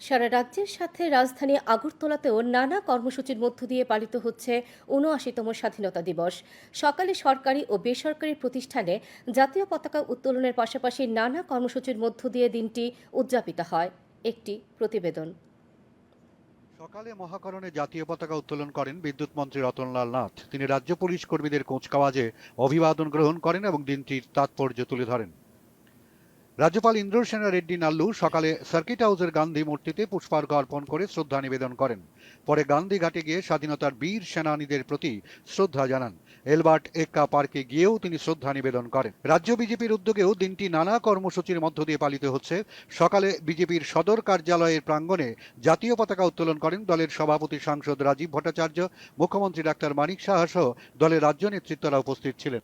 সারা রাজ্যের সাথে রাজধানী আগরতলাতেও নানা কর্মসূচির মধ্য দিয়ে পালিত হচ্ছে উনআশিতম স্বাধীনতা দিবস। সকালে সরকারি ও বেসরকারি প্রতিষ্ঠানে জাতীয় পতাকা উত্তোলনের পাশাপাশি নানা কর্মসূচির মধ্য দিয়ে দিনটি উদযাপিত হয়। একটি প্রতিবেদন। সকালে মহাকরণে জাতীয় পতাকা উত্তোলন করেন বিদ্যুৎ মন্ত্রী রতনলাল নাথ। তিনি রাজ্য পুলিশ কর্মীদের কুচকাওয়াজে অভিবাদন গ্রহণ করেন এবং দিনটির তাৎপর্য তুলে ধরেন। রাজ্যপাল ইন্দ্র সেনা রেড্ডি নাল্লু সকালে সার্কিট হাউসের গান্ধী মূর্তিতে পুষ্পার্ঘ অর্পণ করে শ্রদ্ধা নিবেদন করেন। পরে গান্ধী ঘাটে গিয়ে স্বাধীনতার বীর সেনানীদের প্রতি শ্রদ্ধা জানান। এলবার্ট এক্কা পার্কে গিয়েও তিনি শ্রদ্ধা নিবেদন করেন। রাজ্য বিজেপির উদ্যোগেও দিনটি নানা কর্মসূচির মধ্য দিয়ে পালিত হচ্ছে। সকালে বিজেপির সদর কার্যালয়ের প্রাঙ্গণে জাতীয় পতাকা উত্তোলন করেন দলের সভাপতি সাংসদ রাজীব ভট্টাচার্য, মুখ্যমন্ত্রী ডাক্তার মানিক সাহা সহ দলের রাজ্য নেতৃত্বরা উপস্থিত ছিলেন।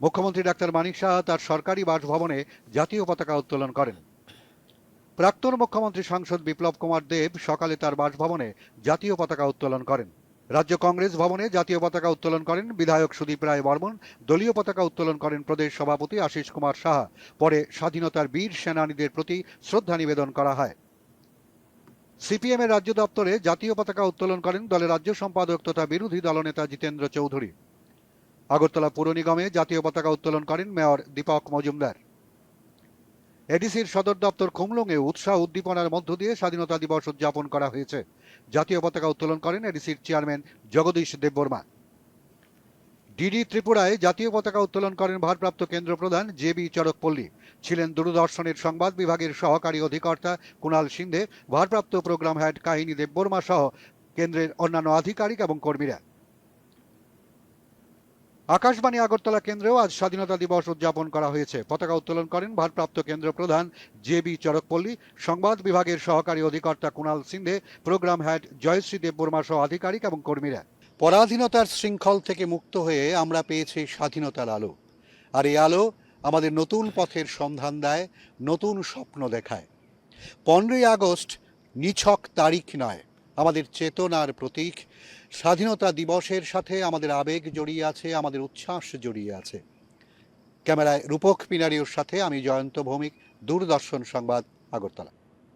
মুখ্যমন্ত্রী ডাক্তার মানিক সাহা তার সরকারি বাসভবনে জাতীয় পতাকা উত্তোলন করেন। প্রাক্তন মুখ্যমন্ত্রী সাংসদ বিপ্লব কুমার দেব সকালে তার বাসভবনে জাতীয় পতাকা উত্তোলন করেন। রাজ্য কংগ্রেস ভবনে জাতীয় পতাকা উত্তোলন করেন বিধায়ক সুদীপ রায় বর্মন। দলীয় পতাকা উত্তোলন করেন প্রদেশ সভাপতি আশিস কুমার সাহা পরে স্বাধীনতার বীর সেনানীদের প্রতি শ্রদ্ধা নিবেদন করা হয়। সিপিএম এর রাজ্য দপ্তরে জাতীয় পতাকা উত্তোলন করেন দলের রাজ্য সম্পাদক তথা বিরোধী দলনেতা জিতেন্দ্র চৌধুরী। আগরতলা পুর নিগমে জাতীয় পতাকা উত্তোলন করেন মেয়র দীপক মজুমদার। এডিসির সদর দপ্তর খুমলুঙে উৎসাহ উদ্দীপনার মধ্য দিয়ে স্বাধীনতা দিবস উদযাপন করা হয়েছে। জাতীয় পতাকা উত্তোলন করেন এডিসির চেয়ারম্যান জগদীশ দেববর্মা। ডিডি ত্রিপুরায় জাতীয় পতাকা উত্তোলন করেন ভারপ্রাপ্ত কেন্দ্র প্রধান জে বি চরকপল্লী। ছিলেন দূরদর্শনের সংবাদ বিভাগের সহকারী অধিকর্তা কুণাল সিন্ধে, ভারপ্রাপ্ত প্রোগ্রাম হেড কাহিনী দেববর্মা সহ কেন্দ্রের অন্যান্য আধিকারিক এবং কর্মীরা। আকাশবাণী আগরতলা কেন্দ্রেও আজ স্বাধীনতা দিবস উদযাপন করা হয়েছে। পতাকা উত্তোলন করেন ভারপ্রাপ্ত কেন্দ্র প্রধান জে বি চরকপল্লী। সংবাদ বিভাগের সহকারী অধিকর্তা কুণাল সিন্ধে, প্রোগ্রাম হেড জয়শ্রী দেববর্মা সহ আধিকারিক এবং কর্মীরা। পরাধীনতার শৃঙ্খল থেকে মুক্ত হয়ে আমরা পেয়েছি স্বাধীনতার আলো। আর এই আলো আমাদের নতুন পথের সন্ধান দেয়, নতুন স্বপ্ন দেখায়। পনেরোই আগস্ট নিছক তারিখ নয়। আমাদের চেতনার প্রতীক। স্বাধীনতা দিবসের সাথে আমাদের আবেগ জড়িয়ে আছে, আমাদের উচ্ছ্বাস জড়িয়ে আছে। ক্যামেরায় রূপক পিনারিওর সাথে আমি জয়ন্ত ভৌমিক, দূরদর্শন সংবাদ আগরতলা।